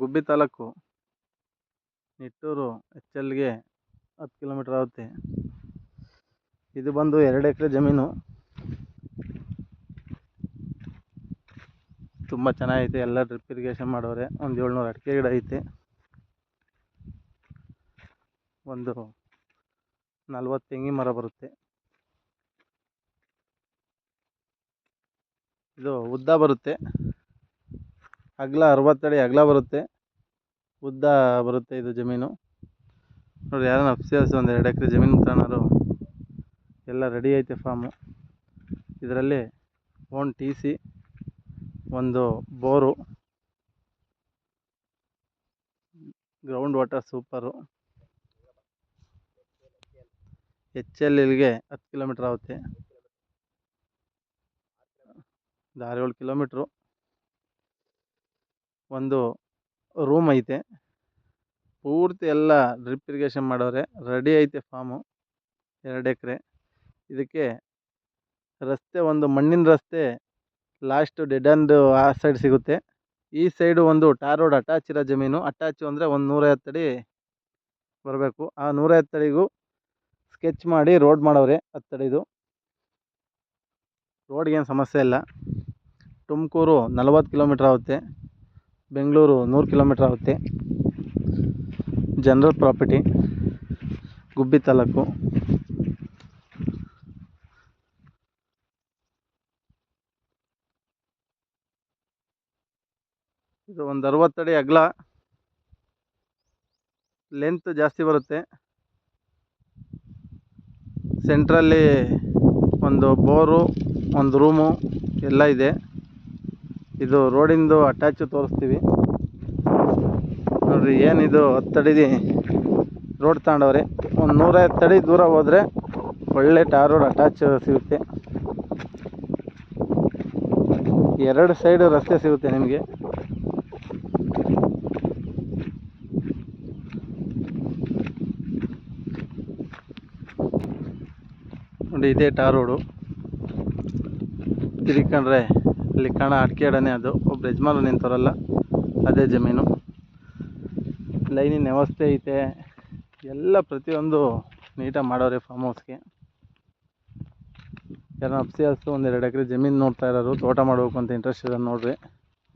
ಗುಬ್ಬಿ taluk Nittur H ಎಲ್ಗೆ ಹತ್ತು kilometre ಆಗುತ್ತೆ. ಇದು ಬಂದು ಎರಡು ಎಕರೆ ಜಮೀನು. ತುಂಬ ಚೆನ್ನಾಗೈತೆ, ಎಲ್ಲ ಡ್ರಿಪ್ ಇರಿಗೇಷನ್ ಮಾಡೋರೆ. ಒಂದು ಏಳ್ನೂರು ಅಡಿಕೆ ಗಿಡ ಐತೆ. ಒಂದು ನಲ್ವತ್ತು ತೆಂಗಿನ ಮರ ಬರುತ್ತೆ. ಇದು ಉದ್ದ ಬರುತ್ತೆ. ಅಗಲ ಅಡಿ ಅಗಲ ಬರುತ್ತೆ. ಉದ್ದ ಬರುತ್ತೆ ಇದು ಜಮೀನು. ನೋಡಿ ಯಾರನ್ನ ಅಫ್ಸಿಯಲ್ಸ್ ಒಂದು ಎರಡು ಎಕರೆ ಜಮೀನು ತಗೊಳೋರು ಎಲ್ಲ ರೆಡಿ ಐತೆ ಫಾರ್ಮು ಇದರಲ್ಲಿ ಓನ್ ಟಿ ಸಿ ಒಂದು bore ground water super H L ಇಲ್ಲಿಗೆ ಹತ್ತು ಕಿಲೋಮೀಟ್ರ್ ಆಗುತ್ತೆ. ಒಂದು ಆರು ಏಳು ಕಿಲೋಮೀಟ್ರು ಒಂದು ರೂಮ್ ಐತೆ. ಪೂರ್ತಿ ಎಲ್ಲ ಡ್ರಿಪ್ ಇರಿಗೇಷನ್ ಮಾಡವ್ರೆ ರೆಡಿ ಐತೆ ಫಾರ್ಮು. ಎರಡು ಎಕರೆ. ಇದಕ್ಕೆ ರಸ್ತೆ ಒಂದು ಮಣ್ಣಿನ ರಸ್ತೆ, ಲಾಸ್ಟು ಡೆಡ್ ಎಂಡ್ ಆ ಸೈಡ್ ಸಿಗುತ್ತೆ. ಈ ಸೈಡು ಒಂದು ಟಾರ್ ರೋಡ್ ಅಟ್ಯಾಚ್ ಇರೋ ಜಮೀನು. ಅಟ್ಯಾಚು ಅಂದರೆ ಒಂದು ನೂರೈವತ್ತು ಅಡಿ ಬರಬೇಕು. ಆ ನೂರೈವತ್ತು ಅಡಿಗೂ ಸ್ಕೆಚ್ ಮಾಡಿ ರೋಡ್ ಮಾಡವ್ರೆ ಹತ್ತಡಿದು ರೋಡ್ಗೇನು ಸಮಸ್ಯೆ ಇಲ್ಲ. ತುಮಕೂರು ನಲವತ್ತು ಕಿಲೋಮೀಟ್ರ್ ಆಗುತ್ತೆ. ಬೆಂಗಳೂರು ನೂರು ಕಿಲೋಮೀಟ್ರ್ ಆಗುತ್ತೆ. General property, Gubbi taluk. ಇದು ಒಂದು ಅರವತ್ತಡಿ ಅಗಲ. ಲೆಂತ್ ಜಾಸ್ತಿ ಬರುತ್ತೆ. ಸೆಂಟ್ರಲ್ಲಿ ಒಂದು ಬೋರು ಒಂದು ರೂಮು ಎಲ್ಲ ಇದೆ. ಇದು ರೋಡಿಂದು ಅಟ್ಯಾಚು ತೋರಿಸ್ತೀವಿ. ನೋಡಿರಿ ಏನಿದು ಹತ್ತಡಿ ರೋಡ್ ತಗೊಂಡವ್ರೆ. ಒಂದು ನೂರೈವತ್ತು ಅಡಿ ದೂರ ಹೋದರೆ ಒಳ್ಳೆ ಟಾರ್ ರೋಡ್ ಅಟ್ಯಾಚ್ ಸಿಗುತ್ತೆ. ಎರಡು ಸೈಡು ರಸ್ತೆ ಸಿಗುತ್ತೆ ನಿಮಗೆ. ನೋಡಿ, ಇದೇ ಟಾರ್ ರೋಡು. ತಿರ್ಕೊಂಡ್ರೆ ಅಲ್ಲಿ ಕಾಣ ಅಡಿಕೆ ಅಡನೆ ಅದು. ಒಬ್ರು ಯಜಮಾನ ನಿಂತವರಲ್ಲ, ಅದೇ ಜಮೀನು. ಲೈನಿನ ವ್ಯವಸ್ಥೆ ಐತೆ. ಎಲ್ಲ ಪ್ರತಿಯೊಂದು ನೀಟಾಗಿ ಮಾಡವ್ರೆ ಫಾರ್ಮ್ ಹೌಸ್ಗೆ ಅಪ್ಸಿಯಲ್ಸು ಒಂದು ಎರಡು ಎಕರೆ ಜಮೀನು ನೋಡ್ತಾ ಇರೋರು, ತೋಟ ಮಾಡಬೇಕು ಅಂತ ಇಂಟ್ರೆಸ್ಟ್ ಇರೋರು ನೋಡಿರಿ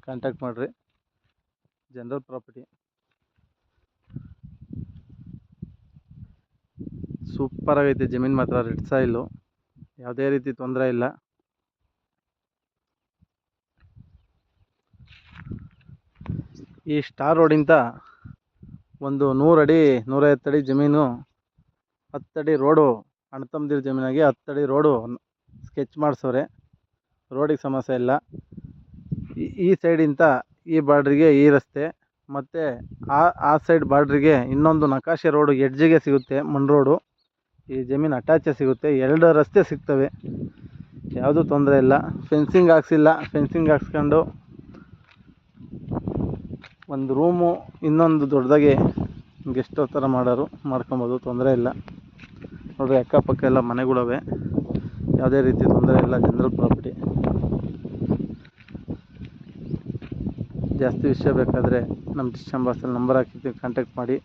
ಕಾಂಟ್ಯಾಕ್ಟ್ ಮಾಡಿರಿ. ಜನರಲ್ ಪ್ರಾಪರ್ಟಿ ಸೂಪರ್ ಆಗೈತೆ, ಜಮೀನು ಮಾತ್ರ ರೆಡ್ ಸಾಯಿಲು ಯಾವುದೇ ರೀತಿ ತೊಂದರೆ ಇಲ್ಲ. ಈ ಸ್ಟಾರ್ ರೋಡಿಂದ ಒಂದು ನೂರಡಿ ನೂರೈವತ್ತು ಅಡಿ ಜಮೀನು ಹತ್ತಡಿ ರೋಡು ಅಣ್ಣ ತಮ್ಮದಿರ ಜಮೀನಾಗಿ ಹತ್ತಡಿ ರೋಡು ಸ್ಕೆಚ್ ಮಾಡಿಸವ್ರೆ. ರೋಡಿಗೆ ಸಮಸ್ಯೆ ಇಲ್ಲ. ಈ ಈ ಸೈಡಿಂದ ಈ ಬಾರ್ಡ್ರಿಗೆ ಈ ರಸ್ತೆ, ಮತ್ತು ಆ ಆ ಸೈಡ್ ಬಾರ್ಡ್ರಿಗೆ ಇನ್ನೊಂದು ನಕಾಶೆ ರೋಡು ಎಡ್ಜಿಗೆ ಸಿಗುತ್ತೆ, ಮಣ್ ರೋಡು ಈ ಜಮೀನು ಅಟ್ಯಾಚೆ ಸಿಗುತ್ತೆ, ಎರಡು ರಸ್ತೆ ಸಿಗ್ತವೆ. ಯಾವುದೂ ತೊಂದರೆ ಇಲ್ಲ. ಫೆನ್ಸಿಂಗ್ ಹಾಕ್ಸಿಲ್ಲ ಫೆನ್ಸಿಂಗ್ ಹಾಕ್ಸ್ಕೊಂಡು ಒಂದು ರೂಮು, ಇನ್ನೊಂದು ದೊಡ್ಡದಾಗಿ ಗೆಸ್ಟ್ ಹೌಸ್ ಥರ ಮಾಡೋರು, ಮಾಡ್ಕೊಬೋದು, ತೊಂದರೆ ಇಲ್ಲ. ನೋಡಿರಿ, ಅಕ್ಕಪಕ್ಕ ಎಲ್ಲ ಮನೆಗಳವೆ. ಯಾವುದೇ ರೀತಿ ತೊಂದರೆ ಇಲ್ಲ ಜನರಲ್ ಪ್ರಾಪರ್ಟಿ. ಜಾಸ್ತಿ ವಿಷಯ ಬೇಕಾದರೆ ನಮ್ಮ ಡಿಸ್ಟಂಬರ್ಸಲ್ಲಿ ನಂಬರ್ ಹಾಕಿರ್ತೀವಿ ಕಾಂಟ್ಯಾಕ್ಟ್ ಮಾಡಿ.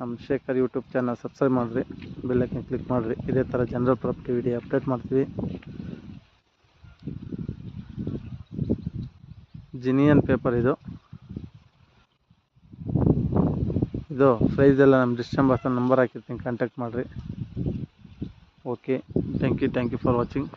ನಮ್ಮ ಶೇಖರ್ ಯೂಟ್ಯೂಬ್ ಚಾನಲ್ ಸಬ್ಸ್ಕ್ರೈಬ್ ಮಾಡಿರಿ ಬೆಲ್ಲೈಕನ್ ಕ್ಲಿಕ್ ಮಾಡಿರಿ. ಇದೇ ಥರ ಜನರಲ್ ಪ್ರಾಪರ್ಟಿ ವಿಡಿಯೋ ಅಪ್ಡೇಟ್ ಮಾಡ್ತೀವಿ. ಜಿನಿಯನ್ ಪೇಪರ್ ಇದು. ಇದು ಪ್ರೈಸ್ ಎಲ್ಲ ನಮ್ಮ ಡಿಸ್ಟಂಬರ್ಸಲ್ಲಿ ನಂಬರ್ ಹಾಕಿರ್ತೀನಿ ಕಾಂಟ್ಯಾಕ್ಟ್ ಮಾಡಿರಿ. Okay thank you thank you for watching